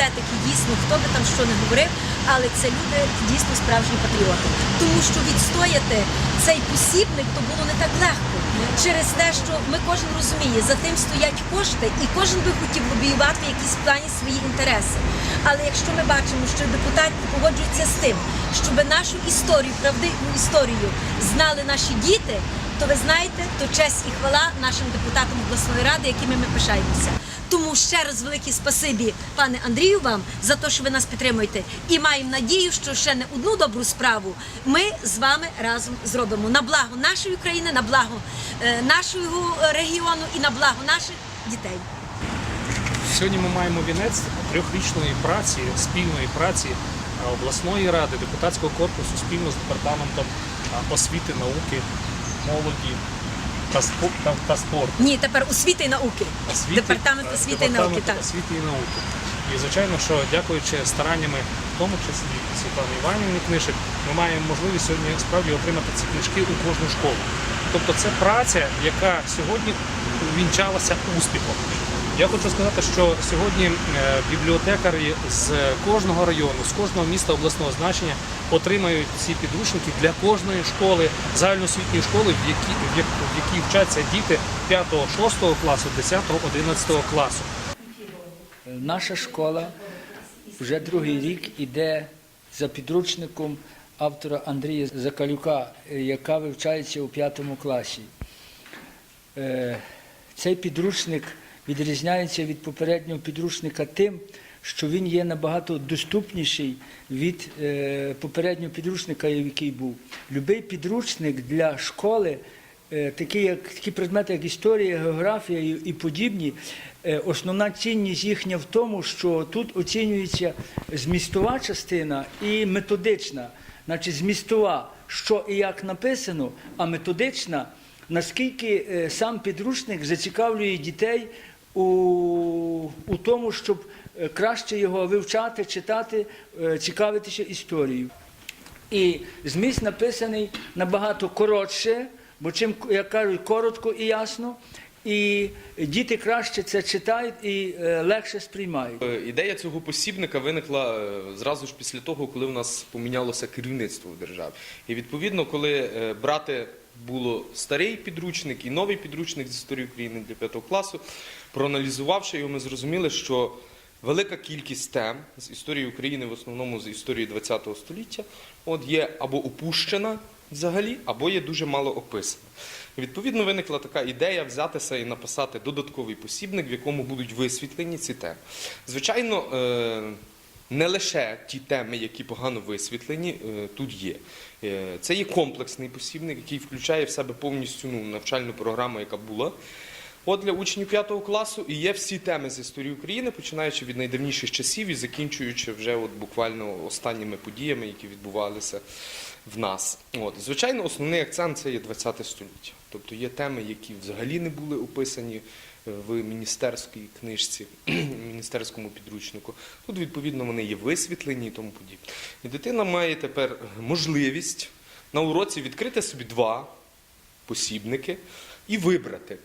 все-таки дійсно, хто би там що не говорив, але це люди дійсно справжні патріоти. Тому що відстояти цей посібник то було не так легко. Через те, що ми кожен розуміє, за тим стоять кошти, і кожен би хотів лобіювати в якісь плані свої інтереси. Але якщо ми бачимо, що депутати погоджуються з тим, щоб нашу історію, правдиву історію знали наші діти, то ви знаєте, то честь і хвала нашим депутатам обласної ради, якими ми пишаємося. Тому ще раз велике спасибі, пане Андрію, вам за те, що ви нас підтримуєте. І маємо надію, що ще не одну добру справу ми з вами разом зробимо на благо нашої країни, на благо е, нашого регіону і на благо наших дітей. Сьогодні ми маємо вінець трьохрічної праці, спільної праці обласної ради, депутатського корпусу спільно з департаментом освіти, науки, молоді та, спо- та, та спорту. Ні, тепер освіти і науки. Освіти, Департамент е, освіти і науки. Так. освіти і науки. І звичайно, що дякуючи стараннями, в тому числі Світлани Іванівні книжок, ми маємо можливість сьогодні справді отримати ці книжки у кожну школу. Тобто це праця, яка сьогодні увінчалася успіхом. Я хочу сказати, що сьогодні е, бібліотекарі з кожного району, з кожного міста обласного значення отримають ці підручники для кожної школи, загальноосвітньої школи, в якій, в якій вчаться діти 5-6 класу, 10-11 класу. Наша школа вже другий рік іде за підручником автора Андрія Закалюка, е, яка вивчається у п'ятому класі. Е, Цей підручник відрізняється від попереднього підручника тим, що він є набагато доступніший від е, попереднього підручника, який був. Любий підручник для школи, е, такі, як, такі предмети, як історія, географія і, і подібні, е, основна цінність їхня в тому, що тут оцінюється змістова частина і методична. Значить, змістова, що і як написано, а методична наскільки сам підручник зацікавлює дітей у, у тому, щоб е, краще його вивчати, читати, е, цікавитися історією. І зміст написаний набагато коротше, бо чим, як кажуть, коротко і ясно, і діти краще це читають і е, легше сприймають. Ідея цього посібника виникла зразу ж після того, коли в нас помінялося керівництво в державі. І відповідно, коли брати було старий підручник і новий підручник з історії України для 5 класу, проаналізувавши його, ми зрозуміли, що велика кількість тем з історії України, в основному з історії ХХ століття, от є або опущена взагалі, або є дуже мало описана. Відповідно, виникла така ідея взятися і написати додатковий посібник, в якому будуть висвітлені ці теми. Звичайно, е, не лише ті теми, які погано висвітлені, е, тут є. Е, Це є комплексний посібник, який включає в себе повністю ну, навчальну програму, яка була. От для учнів 5 класу і є всі теми з історії України, починаючи від найдавніших часів і закінчуючи вже от буквально останніми подіями, які відбувалися в нас. От. Звичайно, основний акцент це є 20 століття. Тобто є теми, які взагалі не були описані е, в міністерській книжці, міністерському підручнику. Тут, відповідно, вони є висвітлені і тому подібне. І дитина має тепер можливість на уроці відкрити собі два посібники і вибрати.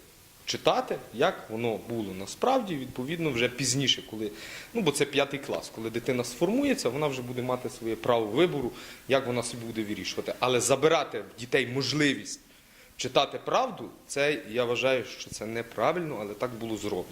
Читати, як воно було насправді, відповідно, вже пізніше, коли ну бо це п'ятий клас, коли дитина сформується, вона вже буде мати своє право вибору, як вона собі буде вирішувати. Але забирати в дітей можливість читати правду, це я вважаю, що це неправильно, але так було зроблено.